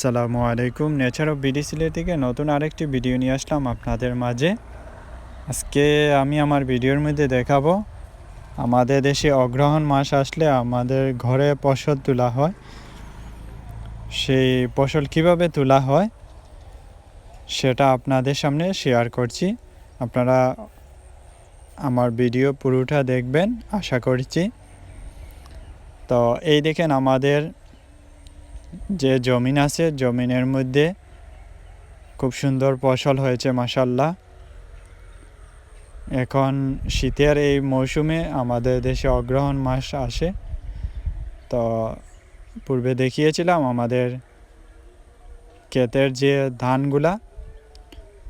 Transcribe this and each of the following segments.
আসসালামু আলাইকুম। Nature of বিডিসিলে থেকে নতুন আরেকটি ভিডিও নিয়ে আসলাম আপনাদের মাঝে। আজকে আমি আমার ভিডিওর মধ্যে দেখাবো, আমাদের দেশে অগ্রহণ মাস আসলে আমাদের ঘরে ফসল তোলা হয়। সেই ফসল কীভাবে তোলা হয়, সেটা আপনাদের সামনে শেয়ার করছি। আপনারা আমার ভিডিও পুরোটা দেখবেন, আশা করছি। তো এই দেখেন আমাদের যে জমিন আছে, জমিনের মধ্যে খুব সুন্দর ফসল হয়েছে মাসাল্লাহ এখন শীতের এই মৌসুমে আমাদের দেশে অগ্রহণ মাস আসে। তো পূর্বে দেখিয়েছিলাম আমাদের ক্ষেতের যে ধানগুলা,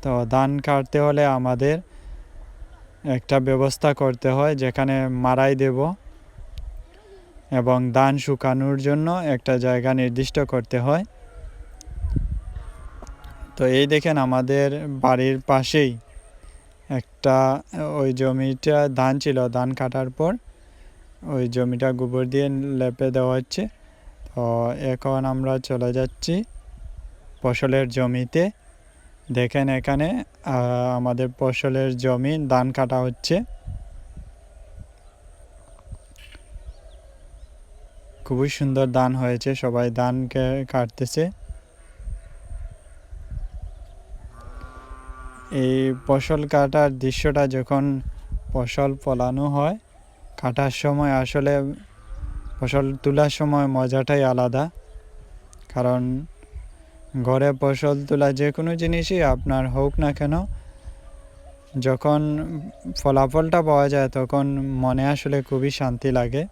তো ধান কাটতে হলে আমাদের একটা ব্যবস্থা করতে হয়, যেখানে মারাই দেব। এবং ধান শুকানোর জন্য একটা জায়গা নির্দিষ্ট করতে হয়। তো এই দেখেন আমাদের বাড়ির পাশেই একটা ওই জমিটা ধান ছিল, ধান কাটার পর ওই জমিটা গোবর দিয়ে লেপে দেওয়া হচ্ছে। তো এখন আমরা চলে যাচ্ছি ফসলের জমিতে। দেখেন এখানে আমাদের ফসলের জমি ধান কাটা হচ্ছে। খুবই সুন্দর দান হয়েছে, সবাই ধানকে কাটতেছে। এই ফসল কাটার দৃশ্যটা যখন ফসল ফলানো হয়, কাটার সময় আসলে ফসল তোলার সময় মজাটাই আলাদা। কারণ ঘরে ফসল তোলা যে কোনো জিনিসই আপনার হোক না কেন, যখন ফলাফলটা পাওয়া যায় তখন মনে আসলে খুবই শান্তি লাগে,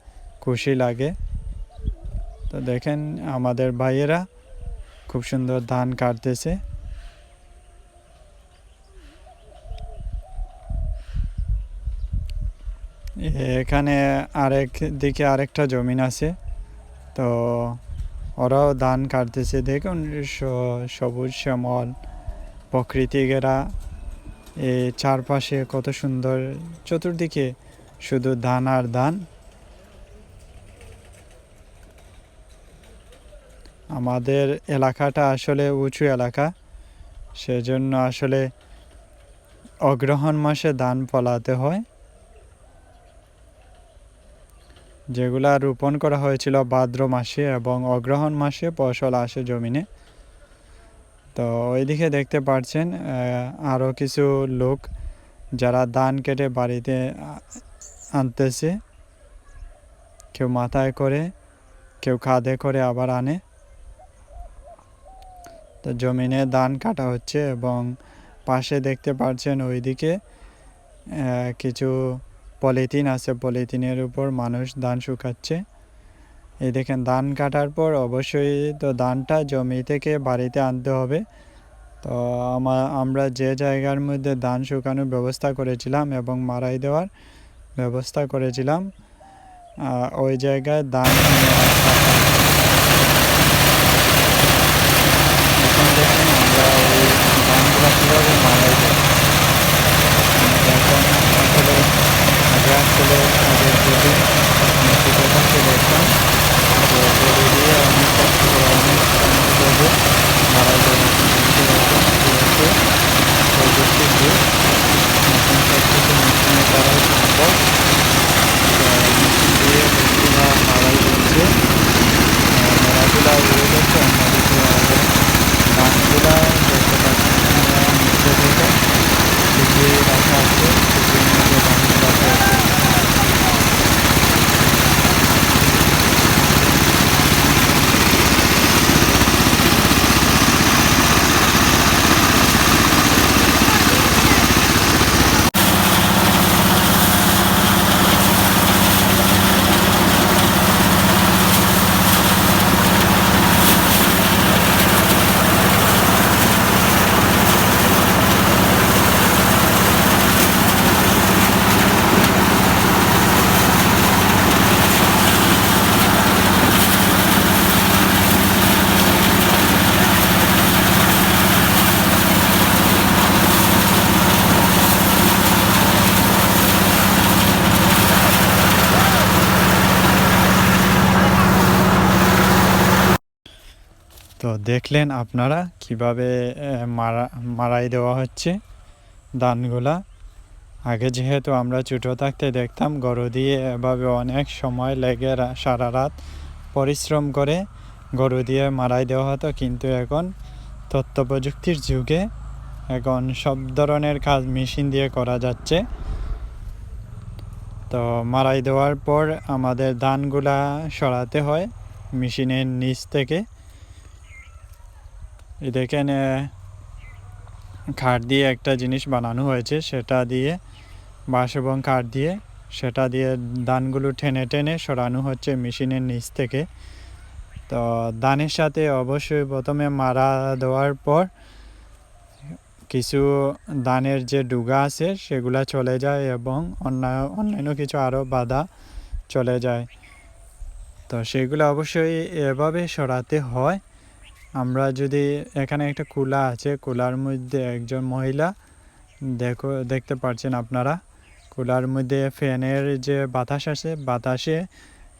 খুশি লাগে। তো দেখেন আমাদের ভাইয়েরা খুব সুন্দর ধান কাটতেছে। এখানে আরেক দিকে আরেকটা জমিন আছে। তো ওরাও ধান কাটতেছে। দেখুন সবুজ শ্যামল প্রকৃতিকেরা এই চারপাশে কত সুন্দর, চতুর্দিকে শুধু ধান আর ধান। আমাদের এলাকাটা আসলে উঁচু এলাকা। সেজন্য আসলে অগ্রহণ মাসে ধান ফলাতে হয়। যেগুলা রোপণ করা হয়েছিল ভাদ্র মাসে এবং অগ্রহণ মাসে ফসল আসে জমিনে। তো ওইদিকে দেখতে পাচ্ছেন আরও কিছু লোক যারা ধান কেটে বাড়িতে আনতেছে। কেউ মাথায় করে, কেউ খাদে করে আবার আনে। তো জমিনে ধান কাটা হচ্ছে এবং পাশে দেখতে পাচ্ছেন ওইদিকে কিছু পলিথিন আছে। পলিথিনের উপর মানুষ ধান শুকাচ্ছে। এই দেখেন, ধান কাটার পর অবশ্যই তো ধানটা জমি থেকে বাড়িতে আনতে হবে। তো আমরা যে জায়গার মধ্যে ধান শুকানোর ব্যবস্থা করেছিলাম এবং মারাই দেওয়ার ব্যবস্থা করেছিলাম ওই জায়গায় ধান এখন দেখুন আমরা ওই গানগুলো কীভাবে দেয় এখন আসলে আগে আসলে আগের যদি ছোটো থাকতে দেখতাম যে গরু দিয়ে অনেক কষ্ট করে অনেক অনেকভাবে মারাই দেওয়া দেখতে পারতাম যেহেতু প্রযুক্তির যুগ এখন সব কিছু মেশিনের দ্বারাই সম্ভব মেশিন দিয়ে গরুগুলা মারাই দিচ্ছে মেলাগুলা উড়ে যাচ্ছে অন্যদিকে আমাদের ধানগুলা দেখতে পাচ্ছি নিচে থেকে শুকিয়ে রাখা আছে শুকিয়ে মধ্যে ধানগুলা রয়েছে তো দেখলেন আপনারা কীভাবে মারা, মারাই দেওয়া হচ্ছে ধানগুলা আগে যেহেতু আমরা ছোটো থাকতে দেখতাম, গরু দিয়ে এভাবে অনেক সময় লেগে সারা রাত পরিশ্রম করে গরু দিয়ে মারাই দেওয়া হতো, কিন্তু এখন তথ্য প্রযুক্তির যুগে এখন সব ধরনের কাজ মেশিন দিয়ে করা যাচ্ছে। তো মারাই দেওয়ার পর আমাদের ধানগুলা সরাতে হয় মেশিনের নিচ থেকে। এই দেখেন কাঠ দিয়ে একটা জিনিস বানানো হয়েছে, সেটা দিয়ে বাঁশ এবং কাঠ দিয়ে, সেটা দিয়ে ধানগুলো টেনে টেনে সরানো হচ্ছে মেশিনের নিচ থেকে। তো ধানের সাথে অবশ্যই প্রথমে মারা দেওয়ার পর কিছু ধানের যে ডুগা আছে, সেগুলা চলে যায় এবং অন্য, অন্যান্য কিছু আরও বাধা চলে যায়। তো সেগুলো অবশ্যই এভাবে সরাতে হয়। আমরা যদি এখানে একটা কুলা আছে, কুলার মধ্যে একজন মহিলা, দেখো, দেখতে পাচ্ছেন আপনারা, কুলার মধ্যে ফ্যানের যে বাতাস আছে, বাতাসে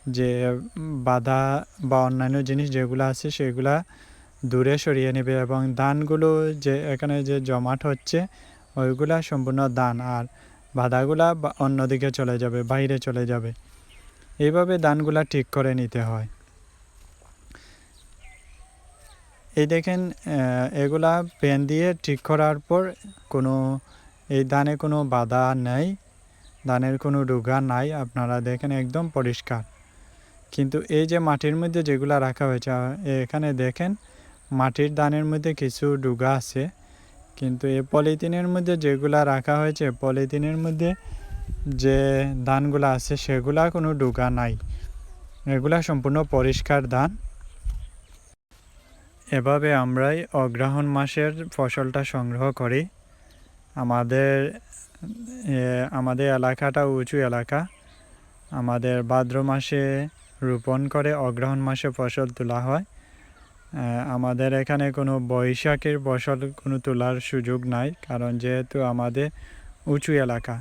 যে বাধা বা অন্যান্য জিনিস যেগুলো আছে, সেগুলা দূরে সরিয়ে নেবে এবং দানগুলো যে এখানে যে জমাট হচ্ছে, ওইগুলা সম্পূর্ণ দান আর বাধাগুলা অন্যদিকে চলে যাবে, বাইরে চলে যাবে। এইভাবে দানগুলা ঠিক করে নিতে হয়। এই দেখেন এগুলা পেন দিয়ে ঠিক করার পর কোনো, এই ধানে কোনো বাধা নেই ধানের কোনো রোগা নাই, আপনারা দেখেন একদম পরিষ্কার। কিন্তু এই যে মাটির মধ্যে যেগুলা রাখা হয়েছে, এখানে দেখেন মাটির দানের মধ্যে কিছু ডুগা আছে, কিন্তু এই পলিথিনের মধ্যে যেগুলা রাখা হয়েছে, পলিথিনের মধ্যে যে ধানগুলা আছে, সেগুলা কোনো ডুগা নাই। এগুলা সম্পূর্ণ পরিষ্কার ধান এভাবে আমরাই অগ্রহণ মাসের ফসলটা সংগ্রহ করি। আমাদের আমাদের এলাকাটা উঁচু এলাকা। আমাদের ভাদ্র মাসে রোপণ করে অগ্রহণ মাসে ফসল তোলা হয়। আমাদের এখানে কোনো বৈশাখের ফসল কোনো তোলার সুযোগ নাই, কারণ যেহেতু আমাদের উঁচু এলাকা।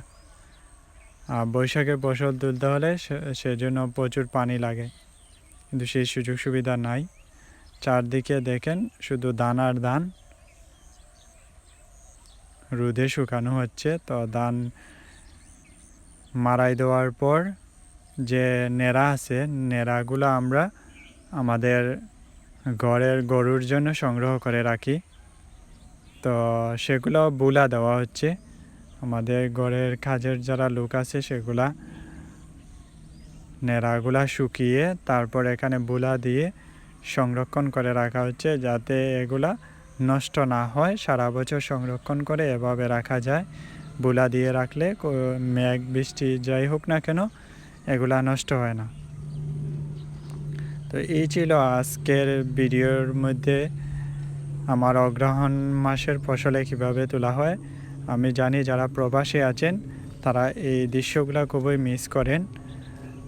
আর বৈশাখের ফসল তুলতে হলে সেজন্য প্রচুর পানি লাগে। কিন্তু সেই সুযোগ সুবিধা নাই। চারদিকে দেখেন শুধু ধান আর ধান রোদে শুকানো হচ্ছে, তো ধান মারাই দেওয়ার পর যে নেড়া আছে, নেড়াগুলো আমরা আমাদের ঘরের গরুর জন্য সংগ্রহ করে রাখি। তো সেগুলো বুলা দেওয়া হচ্ছে। আমাদের ঘরের কাজের যারা লোক আছে, সেগুলা নেড়াগুলা শুকিয়ে তারপর এখানে বুলা দিয়ে সংরক্ষণ করে রাখা হচ্ছে যাতে এগুলা নষ্ট না হয়। সারা বছর সংরক্ষণ করে এভাবে রাখা যায়। বুলা দিয়ে রাখলে মেঘ, বৃষ্টি যাই হোক না কেন এগুলা নষ্ট হয় না। তো এই ছিল আজকের ভিডিওর মধ্যে আমার অগ্রহণ মাসের ফসলে কীভাবে তোলা হয়। আমি জানি যারা প্রবাসী আছেন, তারা এই দৃশ্যগুলো খুবই মিস করেন।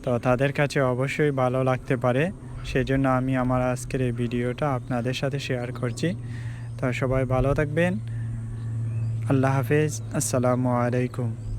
তো তাদের কাছে অবশ্যই ভালো লাগতে পারে। সেজন্য আমি আমার আজকের এই ভিডিওটা আপনাদের সাথে শেয়ার করছি। তো সবাই ভালো থাকবেন। আল্লাহ হাফেজ। আসসালামু আলাইকুম।